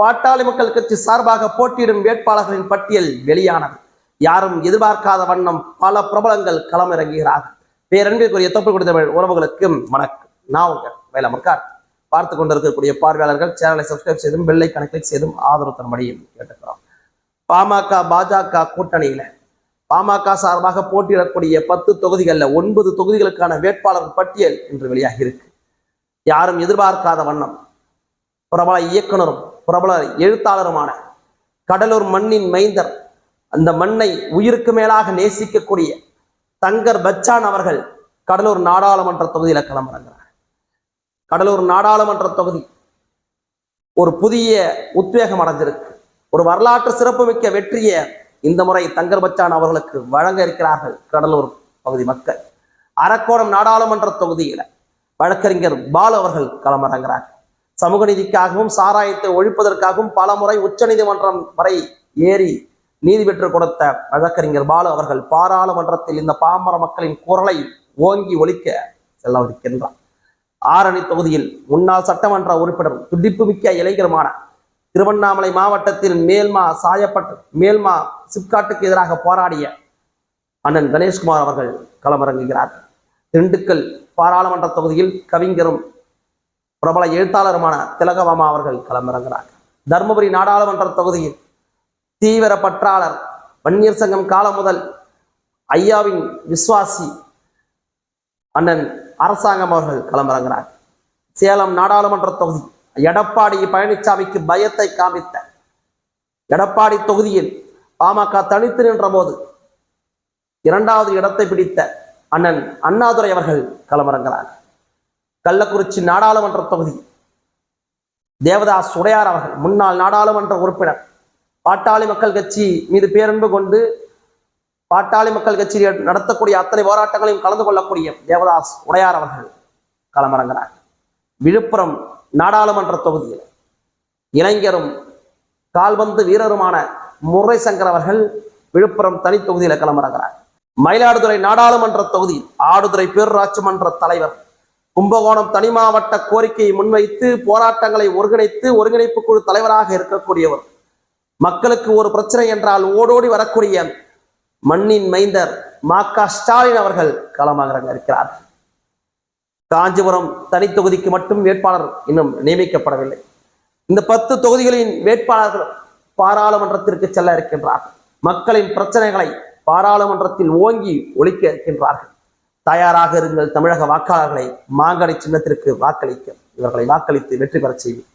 பாட்டாளி மக்கள் கட்சி சார்பாக போட்டியிடும் வேட்பாளர்களின் பட்டியல் வெளியானது. யாரும் எதிர்பார்க்காத வண்ணம் பல பிரபலங்கள் களமிறங்குகிறார்கள். பேரன்பிற்குரிய தொப்பு கொடுத்த உறவுகளுக்கு வணக்கம். நான் உங்க வேலமக்கார் பார்த்து கொண்டிருக்கக்கூடிய பார்வையாளர்கள் சேனலை சப்ஸ்கிரைப் செய்தும் வெள்ளை கணக்கில் செய்தும் ஆதரவு தரும்படியும் கேட்டுக்கிறோம். பாமக பாஜக கூட்டணியில பாமக சார்பாக போட்டியிடக்கூடிய பத்து தொகுதிகளில் ஒன்பது தொகுதிகளுக்கான வேட்பாளர் பட்டியல் இன்று வெளியாகி இருக்கு. யாரும் எதிர்பார்க்காத வண்ணம் பிரபல இயக்குனரும் பிரபல எழுத்தாளருமான கடலூர் மண்ணின் மைந்தர் அந்த மண்ணை உயிருக்கு மேலாக நேசிக்கக்கூடிய தங்கர் பச்சான் அவர்கள் கடலூர் நாடாளுமன்ற தொகுதியில களமிறங்குறார். கடலூர் நாடாளுமன்ற தொகுதி ஒரு புதிய உத்வேகம் அடைஞ்சிருக்கு. ஒரு வரலாற்று சிறப்புமிக்க வெற்றியை இந்த முறை தங்கர் பச்சான் அவர்களுக்கு வழங்க இருக்கிறார்கள் கடலூர் பகுதி மக்கள். அரக்கோணம் நாடாளுமன்ற தொகுதியில வழக்கறிஞர் பாலு அவர்கள் களமிறங்குறார். சமூக நீதிக்காகவும் சாராயத்தை ஒழிப்பதற்காகவும் பல முறை உச்சநீதிமன்றம் வரை ஏறி நீதி பெற்றுக் கொடுத்த வழக்கறிஞர் பாலு அவர்கள் பாராளுமன்றத்தில் இந்த பாமர மக்களின் குரலை ஓங்கி ஒழிக்க செல்லவிருக்கின்றார் ஆரணி தொகுதியில் முன்னாள் சட்டமன்ற உறுப்பினர் துடிப்புமிக்க இளைஞருமான திருவண்ணாமலை மாவட்டத்தில் மேல்மா சாயப்பட்டு மேல்மா சிப்காட்டுக்கு எதிராக போராடிய அண்ணன் கணேஷ்குமார் அவர்கள் களமிறங்குகிறார். திண்டுக்கல் பாராளுமன்ற தொகுதியில் கவிஞரும் பிரபல எழுத்தாளருமான திலகவாமா அவர்கள் களமிறங்குகிறார். தருமபுரி நாடாளுமன்ற தொகுதியில் தீவிர பற்றாளர் வன்னியர் சங்கம் காலம் முதல் ஐயாவின் விஸ்வாசி அண்ணன் அரசாங்கம் அவர்கள் களமிறங்குகிறார். சேலம் நாடாளுமன்ற தொகுதி எடப்பாடி பழனிசாமிக்கு பயத்தை காமித்த எடப்பாடி தொகுதியில் பாமக தனித்து நின்ற போது இரண்டாவது இடத்தை பிடித்த அண்ணன் அண்ணாதுரை அவர்கள் களமிறங்குகிறார். கள்ளக்குறிச்சி நாடாளுமன்ற தொகுதி. தேவதாஸ் உடையார் அவர்கள் முன்னாள் நாடாளுமன்ற உறுப்பினர். பாட்டாளி மக்கள் கட்சி மீது பேரன்பு கொண்டு பாட்டாளி மக்கள் கட்சி நடத்தக்கூடிய அத்தனை போராட்டங்களையும் கலந்து கொள்ளக்கூடிய தேவதாஸ் உடையார் அவர்கள் களமிறங்கிறார் விழுப்புரம் நாடாளுமன்ற தொகுதியில் இளைஞரும் கால்பந்து வீரருமான முர்ரை சங்கர் அவர்கள் விழுப்புரம் தனி தொகுதியில் களமிறங்கிறார் மயிலாடுதுறை நாடாளுமன்ற தொகுதி ஆடுதுறை பேரூராட்சி மன்ற தலைவர் கும்பகோணம் தனி மாவட்ட கோரிக்கையை முன்வைத்து போராட்டங்களை ஒருங்கிணைத்து ஒருங்கிணைப்பு குழு தலைவராக இருக்கக்கூடியவர். மக்களுக்கு ஒரு பிரச்சனை என்றால் ஓடோடி வரக்கூடிய மண்ணின் மைந்தர் மா க. ஸ்டாலின் அவர்கள் களமாக இருக்கிறார். காஞ்சிபுரம் தனி தொகுதிக்கு மட்டும் வேட்பாளர் இன்னும் நியமிக்கப்படவில்லை. இந்த பத்து தொகுதிகளின் வேட்பாளர்கள் பாராளுமன்றத்திற்கு செல்ல இருக்கின்றார்கள். மக்களின் பிரச்சனைகளை பாராளுமன்றத்தில் ஓங்கி ஒழிக்க இருக்கின்றார்கள். தயாராக இருங்கள். தமிழக வாக்காளர்களை மாங்கடை சின்னத்திற்கு வாக்களிக்க. இவர்களை வாக்களித்து வெற்றி பெறச் செய்வோம்